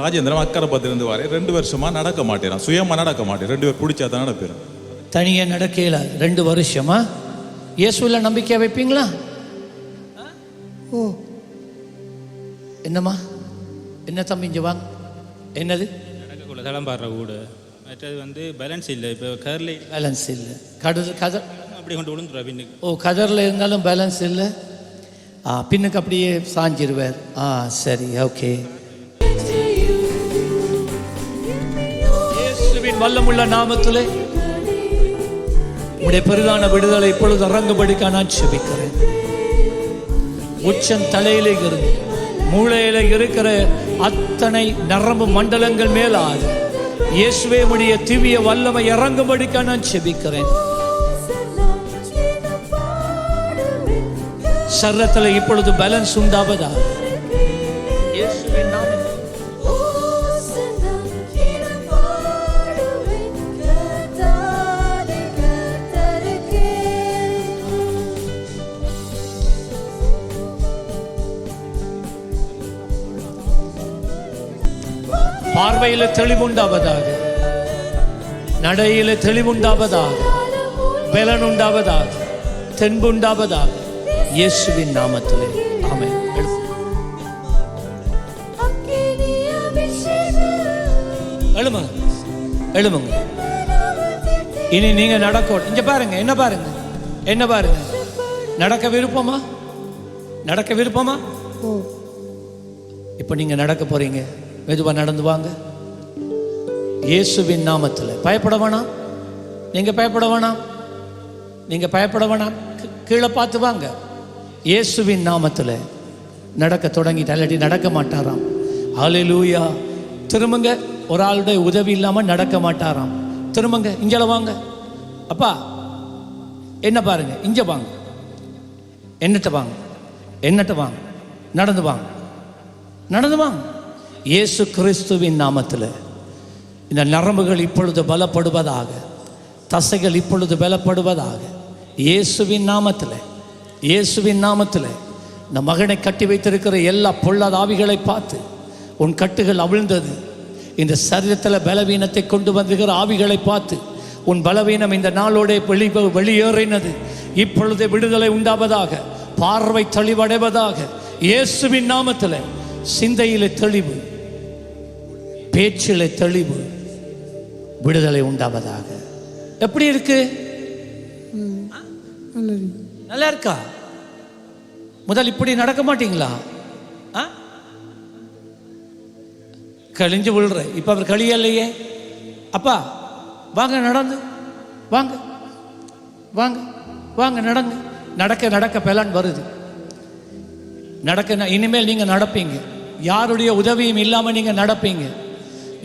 ராஜேந்திரன் அக்கரைப்பத்திலிருந்து வரேன் ரெண்டு வருஷமா நடக்க மாட்டேன் சுயமா நடக்க மாட்டேன். ரெண்டு பேர் பிடிச்சா தான் நடப்பேன் தனியாக நடக்கையில் ரெண்டு வருஷமா? இயேசுவில் நம்பிக்கை வைப்பீங்களா? ஓ. என்னம்மா? என்ன தம்பி இங்க வாங்க? என்னது? நடக்கக்குள்ள தளம்பாடுற வீடு. மற்றது வந்து பேலன்ஸ் இல்லை. இப்போ கரில். பேலன்ஸ் இல்லை. கதர். கதர் அப்படி கொண்டு விழுந்துருவா பின்னுக்கு. ஓ கதரில் இருந்தாலும் பேலன்ஸ் இல்லை? ஆ பின்னுக்கு அப்படியே சாஞ்சிருவார். ஆ சரி ஓகே வல்லமுள்ள நாமத்திலே உடைய பெரிதான விடுதலை இப்பொழுது இறங்கும்படிக்கா நான் செபிக்கிறேன் உச்சன் தலையிலே இருந்து மூளையில இருக்கிற அத்தனை நரம்பு மண்டலங்கள் மேலாக இயேசுவே உடைய திவிய வல்லமை இறங்கும்படிக்க நான் செபிக்கிறேன் சர்ரத்துல இப்பொழுது பேலன்ஸ் உண்டாவதா பார்வையில தெளிவுண்டாவதாக. நடையில தெளிவுண்டாவதாக. பலன் உண்டாவதாக தென்புண்டாவதாக. இயேசுவின் நாமத்திலே. எழு- எழுமுங்க எழுமுங்க இனி நீங்க நடக்க இங்க பாருங்க என்ன பாருங்க? என்ன பாருங்க? நடக்க விருப்பமா? நடக்க விருப்பமா? இப்போ நீங்க நடக்க போறீங்க. மெதுவாக நடந்து வாங்க. இயேசுவின் நாமத்தில். பயப்பட வேணாம். நீங்கள் பயப்பட வேணாம். நீங்கள் பயப்பட வேணாம். கீ- கீழே பார்த்து வாங்க. இயேசுவின் நாமத்தில் நடக்க தொடங்கிட்டு இல்லாட்டி நடக்க மாட்டாராம். ஹalleluya. திரும்புங்க. ஒரு ஆளுடைய உதவி இல்லாமல் நடக்க மாட்டாராம். திரும்புங்க. இங்கே வாங்க. அப்பா என்ன பாருங்க. இங்கே வாங்க. என்னட்ட வாங்க. என்னட்ட வாங்க. நடந்து வாங்க. நடந்து வாங்க. இயேசு கிறிஸ்துவின் நாமத்தில். இந்த நரம்புகள் இப்பொழுது பலப்படுவதாக தசைகள் இப்பொழுது பலப்படுவதாக இயேசுவின் நாமத்தில் இயேசுவின் நாமத்தில் இந்த மகனை கட்டி வைத்திருக்கிற எல்லா பொல்லாத ஆவிகளை பார்த்து உன் கட்டுகள் அவிழ்ந்தது. இந்த சரீரத்தில் பலவீனத்தை கொண்டு வந்துகிற ஆவிகளை பார்த்து உன் பலவீனம் இந்த நாளோட வெளி வெளியேறினது. இப்பொழுது விடுதலை உண்டாவதாக பார்வை தெளிவடைவதாக இயேசுவின் நாமத்தில் சிந்தையிலே தெளிவு பேச்சில் தெளிவு விடுதலை உண்டாவதாக. எப்படி இருக்கு? நல்லா இருக்கா? முதல் இப்படி நடக்க மாட்டீங்களா? ஆ? கழிஞ்சு விழுற. இப்ப அவர் கழியலையே. அப்பா வாங்க நடந்து. வாங்க. வாங்க. வாங்க நடங்க நடக்க நடக்க பலன் வருது. நடக்க இனிமேல் நீங்க நடப்பீங்க. யாருடைய உதவியும் இல்லாம நீங்க நடப்பீங்க.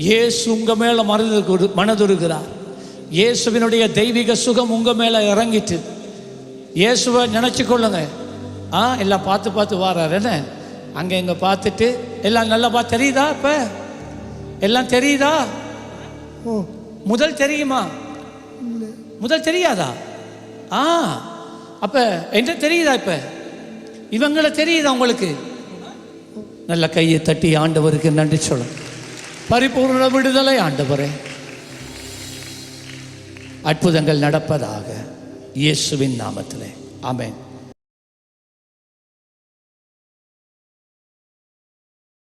இயேசு உங்க மேல மனது மனதுருகிறார் இயேசுவினுடைய தெய்வீக சுகம் உங்க மேல இறங்கிட்டு. இயேசுவை நினைச்சு கொள்ளுங்க. ஆ எல்லாம் பார்த்து பார்த்து வாரார். என்ன? அங்க இங்க பார்த்துட்டு எல்லாம் நல்லா பார்த்து தெரியுதா இப்ப? எல்லாம் தெரியுதா? ஓ முதல் தெரியுமா? முதல் தெரியாதா? ஆ அப்ப என்ன தெரியுதா இப்ப? இவங்களை தெரியுதா உங்களுக்கு? நல்ல கையை தட்டி ஆண்டவருக்கு நன்றி சொல்லும் பரிபூர்ண விடுதலை ஆண்டவரே. அற்புதங்கள் நடப்பதாக இயேசுவின் நாமத்திலே. ஆமேன்.